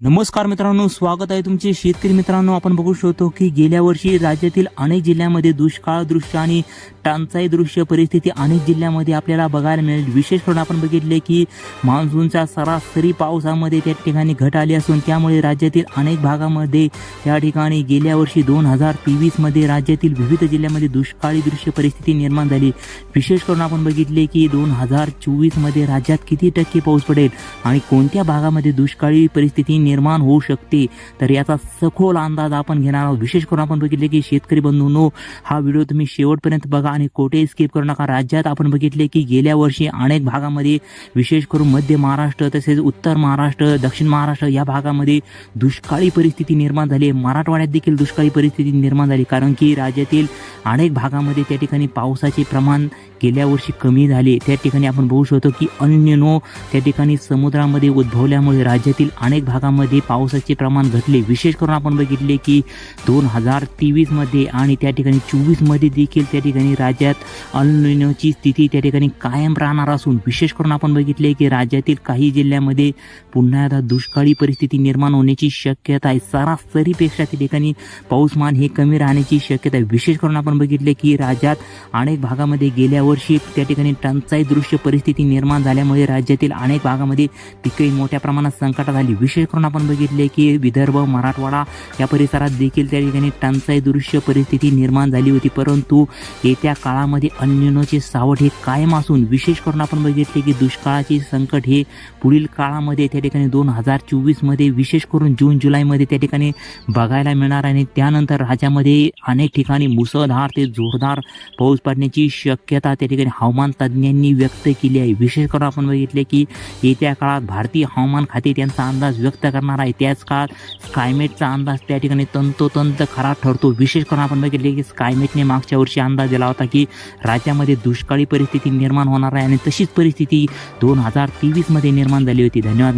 नमस्कार मित्रांनो स्वागत आहे तुमचे शेतकरी मित्रांनो. आपण बघू शकतो की गेल्या वर्षी राज्यातील अनेक जिल्ह्यामध्ये दुष्काळ दृश्य आणि टंचाई दृश्य परिस्थिती अनेक जिल्ह्यामध्ये आपल्याला बघायला मिळेल. विशेष करून आपण बघितले की मान्सूनच्या सरासरी पावसामध्ये त्या ठिकाणी घट आली असून त्यामुळे राज्यातील अनेक भागामध्ये या ठिकाणी गेल्या वर्षी दोन हजार तेवीसमध्ये राज्यातील विविध जिल्ह्यामध्ये दुष्काळी दृश्य परिस्थिती निर्माण झाली. विशेष करून आपण बघितले की दोन हजार चोवीसमध्ये राज्यात किती टक्के पाऊस पडेल आणि कोणत्या भागामध्ये दुष्काळी परिस्थिती निर्माण होऊ शकते? तर याचा सखोल अंदाज आपण घेणार आहोत. विशेष करून आपण बघितले की शेतकरी बंधूंनो हा व्हिडिओ तुम्ही शेवटपर्यंत बघा. आणि कोठे स्किप करू नका. राज्यात आपण बघितले की गेल्या वर्षी अनेक भागामध्ये विशेष करून मध्य महाराष्ट्र तसेच उत्तर महाराष्ट्र दक्षिण महाराष्ट्र या भागामध्ये दुष्काळी परिस्थिती निर्माण झाली आहे. मराठवाड्यात देखील दुष्काळी परिस्थिती निर्माण झाली कारण की राज्यातील अनेक भागामध्ये त्या ठिकाणी पावसाचे प्रमाण गेल्या वर्षी कमी झाले. त्या ठिकाणी आपण बघू शकतो की अन्यनो त्या ठिकाणी समुद्रामध्ये उद्भवल्यामुळे राज्यातील अनेक भागामध्ये पावसाचे प्रमाण घटले. विशेष करून आपण बघितले की दोन हजार तेवीसमध्ये आणि त्या ठिकाणी चोवीसमध्ये देखील त्या ठिकाणी राज्यात अल्निनोची स्थिती त्या ठिकाणी कायम राहणार असून विशेष करून आपण बघितले की राज्यातील काही जिल्ह्यामध्ये पुन्हा आता दुष्काळी परिस्थिती निर्माण होण्याची शक्यता आहे. सरासरीपेक्षा त्या ठिकाणी पाऊसमान हे कमी राहण्याची शक्यता आहे. विशेष करून आपण बघितले की राज्यात अनेक भागामध्ये गेल्या वर्षी त्या ठिकाणी टंचाई दृश्य परिस्थिती निर्माण झाल्यामुळे राज्यातील अनेक भागामध्ये पिकही मोठ्या प्रमाणात संकटात आली. विशेष करून आपण बघितले की विदर्भ मराठवाडा या परिसरात देखील त्या ठिकाणी टंचाई दृश्य परिस्थिती निर्माण झाली होती. परंतु येत्या काळामध्ये अन्यनोचे सावट हे कायम असून विशेष करून आपण बघितले की दुष्काळाचे संकट हे पुढील काळामध्ये त्या ठिकाणी दोन हजार चोवीसमध्ये विशेष करून जून जुलैमध्ये त्या ठिकाणी बघायला मिळणार आणि त्यानंतर राज्यामध्ये अनेक ठिकाणी मुसळधार ते जोरदार पाऊस पडण्याची शक्यता त्या ठिकाणी हवामान तज्ज्ञांनी व्यक्त केली आहे. विशेष करून आपण बघितले की येत्या काळात भारतीय हवामान खाते त्यांचा अंदाज व्यक्त करणार आहे. त्याच काळात स्कायमेटचा अंदाज त्या ठिकाणी तंतोतंत खरा ठरतो. विशेष करून आपण बघितले की स्कायमेटने मागच्या वर्षी अंदाज दिला होता की राज्यामध्ये दुष्काळी परिस्थिती निर्माण होणार आहे आणि तशीच परिस्थिती दोन हजार तेवीसमध्ये निर्माण झाली होती. धन्यवाद.